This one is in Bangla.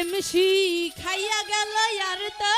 প্রেম খাইয়া গেল আর তো